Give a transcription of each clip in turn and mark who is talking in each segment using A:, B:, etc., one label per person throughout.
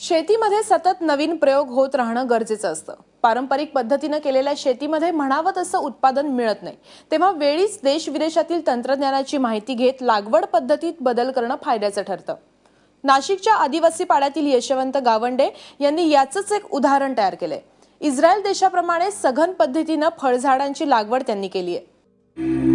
A: शेतीमध्ये सतत नवीन प्रयोग होत राहणं गरजेचं असतं. पारंपरिक पद्धतीनं केलेल्या शेतीमध्ये म्हणावं तसं उत्पादन मिळत नाही. तेव्हा वेळीच देश विदेशातील तंत्रज्ञानाची माहिती घेत लागवड पद्धतीत बदल करणं फायद्याचं ठरतं. नाशिकच्या आदिवासी पाड्यातील यशवंत गावंडे यांनी याचंच एक उदाहरण तयार केलंय. इस्रायल देशाप्रमाणे सघन पद्धतीनं फळझाडांची लागवड त्यांनी केली आहे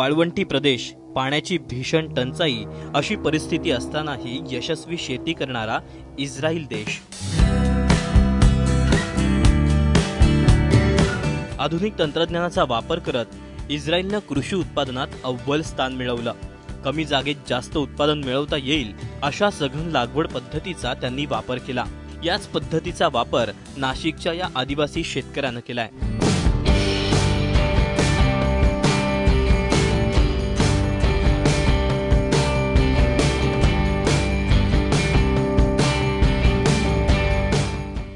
B: वाळवंटी प्रदेश पाण्याची भीषण टंचाई अशी परिस्थिती असतानाही यशस्वी शेती करणारा इस्रायल देश. आधुनिक तंत्रज्ञानाचा वापर करत इस्रायलनं कृषी उत्पादनात अव्वल स्थान मिळवलं. कमी जागेत जास्त उत्पादन मिळवता येईल अशा सघन लागवड पद्धतीचा त्यांनी वापर केला. याच पद्धतीचा वापर नाशिकच्या या आदिवासी शेतकऱ्यानं केलाय.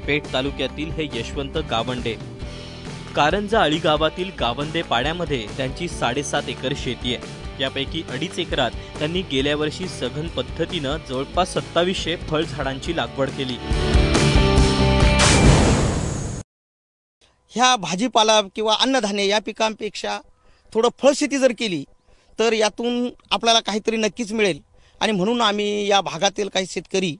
B: पेठ तालुक्यातील हे यशवंत गावंडे. कारंजा अळी गावातील गावंदे पाड्यामध्ये त्यांची साडेसात एकर शेती आहे. यापैकी अडीच एकरात त्यांनी गेल्या वर्षी सघन पद्धतीनं जवळपास सत्तावीसशे फळझाडांची लागवड केली.
C: ह्या भाजीपाला किंवा अन्नधान्य या पिकांपेक्षा थोडं फळशेती जर केली तर यातून आपल्याला काहीतरी नक्कीच मिळेल. आणि म्हणून आम्ही या भागातील काही शेतकरी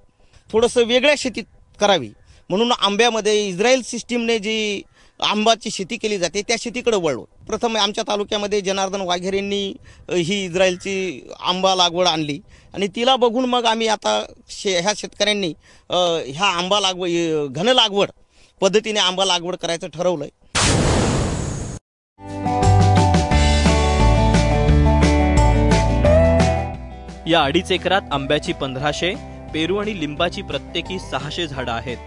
C: थोडंसं वेगळ्या शेतीत करावी. म्हणून आंब्यामध्ये इस्रायल सिस्टीमने जी आंबाची शेती केली जाते त्या शेतीकडे वळलो. प्रथम आमच्या तालुक्यामध्ये जनार्दन वाघेरेंनी ही इस्रायलची आंबा लागवड आणली. आणि तिला बघून मग आम्ही आता शे ह्या शेतकऱ्यांनी ह्या आंबा लागवड घन लागवड पद्धतीने आंबा लागवड करायचं ठरवलंय.
B: या अडीच एकरात आंब्याची पंधराशे पेरू आणि लिंबाची प्रत्येकी सहाशे झाडं आहेत.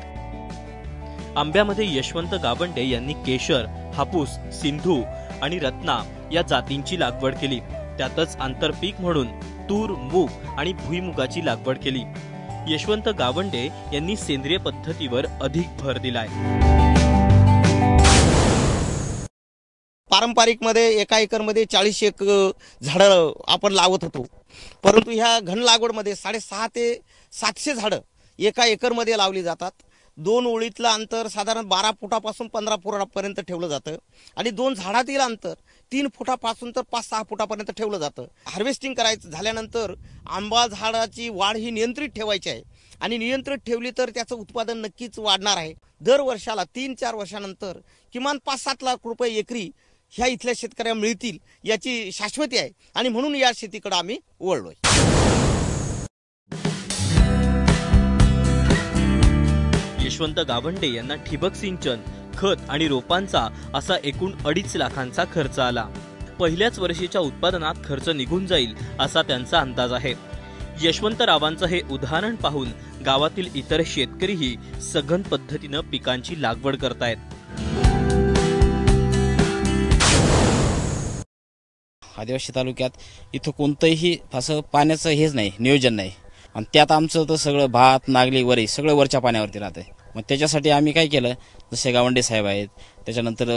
B: आंब्यामध्ये यशवंत गावंडे यांनी केशर हापूस सिंधू आणि रत्ना या जातींची लागवड केली. त्यातच आंतरपीक म्हणून तूर मूग आणि भुईमुगाची लागवड केली. यशवंत गावंडे यांनी सेंद्रिय पद्धतीवर अधिक भर दिलाय.
C: पारंपरिकमध्ये एका एकरमध्ये चाळीस एक झाड झाडं आपण लावत होतो. परंतु ह्या घन लागवडमध्ये साडेसहा ते सातशे झाडं एका एकरमध्ये लावली जातात. दोन ओळीतलं अंतर साधारण बारा फुटापासून पंधरा फुटापर्यंत ठेवलं जातं. आणि दोन झाडातील अंतर तीन फुटापासून तर पाच सहा फुटापर्यंत ठेवलं जातं. हार्वेस्टिंग करायचं झाल्यानंतर आंबा झाडाची वाढ ही नियंत्रित ठेवायची आहे. आणि नियंत्रित ठेवली तर त्याचं उत्पादन नक्कीच वाढणार आहे. दर वर्षाला तीन चार वर्षानंतर किमान पाच सात लाख रुपये एकरी ह्या इथल्या शेतकऱ्या मिळतील याची शाश्वती आहे. आणि म्हणून या शेतीकडे आम्ही वळलोय.
B: यशवंत गावंडे यांना ठिबक सिंचन खत आणि रोपांचा असा एकूण अडीच लाखांचा खर्च आला. पहिल्याच वर्षीच्या उत्पादनात खर्च निघून जाईल असा त्यांचा अंदाज आहे. यशवंतरावांचं हे उदाहरण पाहून गावातील इतर शेतकरीही सघन पद्धतीनं पिकांची लागवड करतायत.
D: आदिवासी तालुक्यात इथं कोणतंही असं पाण्याचं हेच नाही नियोजन नाही. आणि त्यात आमचं तर सगळं भात नागली वरी सगळं वरच्या पाण्यावरती राहतंय. मग त्याच्यासाठी आम्ही काय केलं जसे गावंडे साहेब आहेत त्याच्यानंतर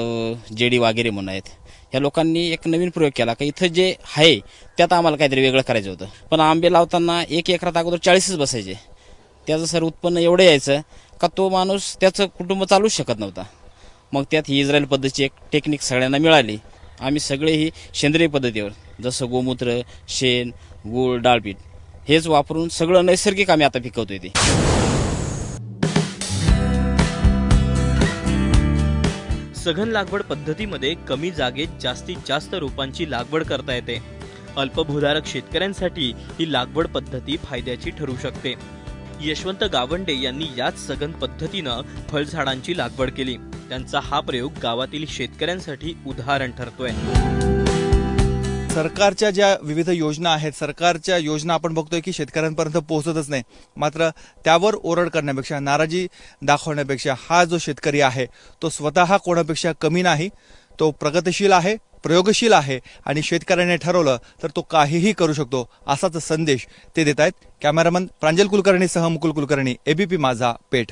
D: जे डी वागेरे म्हणून आहेत ह्या लोकांनी एक नवीन प्रयोग केला का इथं जे आहे त्यात आम्हाला काहीतरी वेगळं करायचं होतं. पण आंबे लावताना एक एकरात अगोदर चाळीसच बसायचे. त्याचं सर उत्पन्न एवढं यायचं का तो माणूस त्याचं कुटुंब चालूच शकत नव्हता. मग त्यात ही इस्रायल पद्धतीची एक टेक्निक सगळ्यांना मिळाली. आम्ही सगळे ही सेंद्रिय पद्धतीवर जसं गोमूत्र शेण गूळ डाळपीठ हेच वापरून सगळं नैसर्गिक आम्ही आता पिकवतोय ते.
B: सघन लागवड पद्धतीमध्ये कमी जागेत जास्तीत जास्त रोपांची लागवड करता येते. अल्पभूधारक शेतकऱ्यांसाठी ही लागवड पद्धती फायद्याची ठरू शकते. यशवंत गावंडे यांनी याच सघन पद्धतीनं फळझाडांची लागवड केली. त्यांचा हा प्रयोग गावातील शेतकऱ्यांसाठी उदाहरण ठरतोय.
E: सरकारच्या ज्या विविध योजना आहेत सरकारच्या योजना आपण बघतोय की शेतकऱ्यांपर्यंत पोहोचतच नाही. मात्र त्यावर ओरड करण्यापेक्षा नाराजी दाखवण्यापेक्षा हा जो शेतकरी आहे तो स्वतः कोणापेक्षा कमी नाही तो प्रगतिशील आहे प्रयोगशील आहे आणि शेतकऱ्याने ठरवलं तर तो काहीही करू शकतो असाच संदेश ते देत आहेत. कॅमेरामन प्रांजल कुलकर्णीसह मुकुल कुलकर्णी एबीपी माझा पेठ.